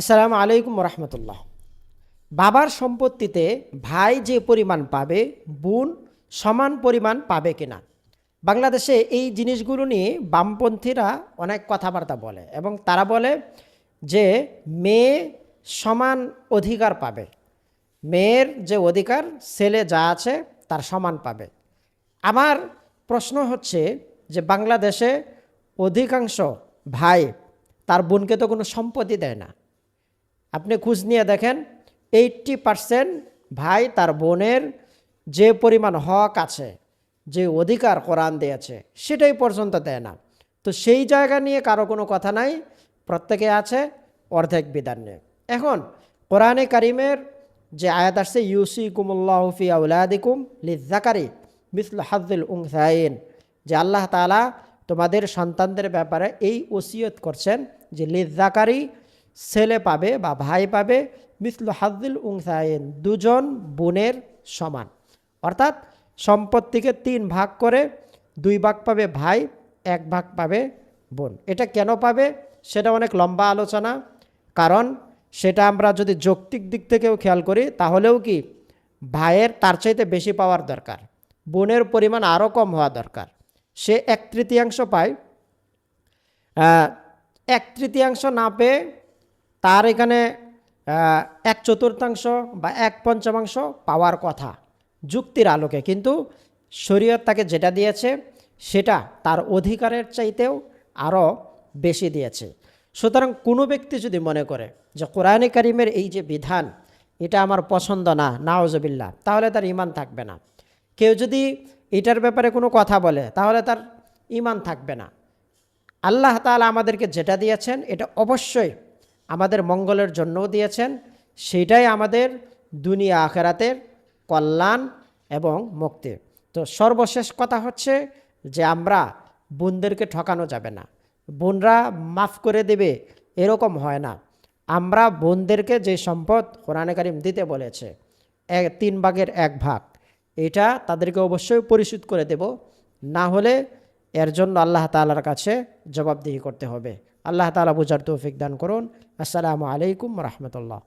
আসসালামু আলাইকুম রহমতুল্লাহ বাবার সম্পত্তিতে ভাই যে পরিমাণ পাবে, বোন সমান পরিমাণ পাবে কিনা? বাংলাদেশে এই জিনিসগুলো নিয়ে বামপন্থীরা অনেক কথাবার্তা বলে এবং তারা বলে যে মেয়ে সমান অধিকার পাবে। মেয়ের যে অধিকার, ছেলে যা আছে তার সমান পাবে। আমার প্রশ্ন হচ্ছে যে বাংলাদেশে অধিকাংশ ভাই তার বোনকে তো কোনো সম্পত্তি দেয় না। আপনি খোঁজ নিয়ে দেখেন এইট্টি পারসেন্ট ভাই তার বোনের যে পরিমাণ হক আছে, যে অধিকার কোরআন দিয়েছে, সেটাই পর্যন্ত দেয় না। তো সেই জায়গা নিয়ে কারও কোনো কথা নাই, প্রত্যেকে আছে, অর্ধেক বিধান নিয়ে। এখন, কোরআনে কারিমের যে আয়াত আসছে ইউসি কুমুল্লাহফি আউলাদিকুম লিজাকারি মিসল হাজুল উংসাইন যে আল্লাহ তালা তোমাদের সন্তানদের ব্যাপারে এই ওসিয়ত করছেন যে লিজাকারি ছেলে পাবে বা ভাই পাবে, মিসলু হাজুল উংসাইন দুজন বোনের সমান। অর্থাৎ সম্পত্তিকে তিন ভাগ করে দুই ভাগ পাবে ভাই, এক ভাগ পাবে বোন। এটা কেন পাবে? সেটা অনেক লম্বা আলোচনা। কারণ সেটা আমরা যদি যৌক্তিক দিক থেকেও খেয়াল করি, তাহলেও কি ভাইয়ের তার চাইতে বেশি পাওয়ার দরকার। বোনের পরিমাণ আরও কম হওয়া দরকার। সে এক তৃতীয়াংশ পায়। এক তৃতীয়াংশ না পেয়ে তার এখানে এক চতুর্থাংশ বা এক পঞ্চমাংশ পাওয়ার কথা যুক্তির আলোকে। কিন্তু শরীয়ত তাকে যেটা দিয়েছে, সেটা তার অধিকারের চাইতেও আরও বেশি দিয়েছে। সুতরাং কোনো ব্যক্তি যদি মনে করে যে কোরআনে কারিমের এই যে বিধান, এটা আমার পছন্দ না নাওজবিল্লা তাহলে তার ইমান থাকবে না। কেউ যদি এটার ব্যাপারে কোনো কথা বলে, তাহলে তার ইমান থাকবে না। আল্লাহ তাআলা আমাদেরকে যেটা দিয়েছেন, এটা অবশ্যই আমাদের মঙ্গলের জন্যও দিয়েছেন। সেটাই আমাদের দুনিয়া আখেরাতের কল্যাণ এবং মুক্তি। তো সর্বশেষ কথা হচ্ছে যে আমরা বোনদেরকে ঠকানো যাবে না। বোনরা মাফ করে দেবে, এরকম হয় না। আমরা বোনদেরকে যে সম্পদ কোরআনে কারিম দিতে বলেছে এক তিন ভাগের এক ভাগ, এটা তাদেরকে অবশ্যই পরিশোধ করে দেব। না হলে এর জন্য আল্লাহ তাআলার কাছে জবাবদিহি করতে হবে। আল্লাহ তালা বোঝার তৌফিক দান করুন। আসসালামু আলাইকুম রহমতুল্লাহ।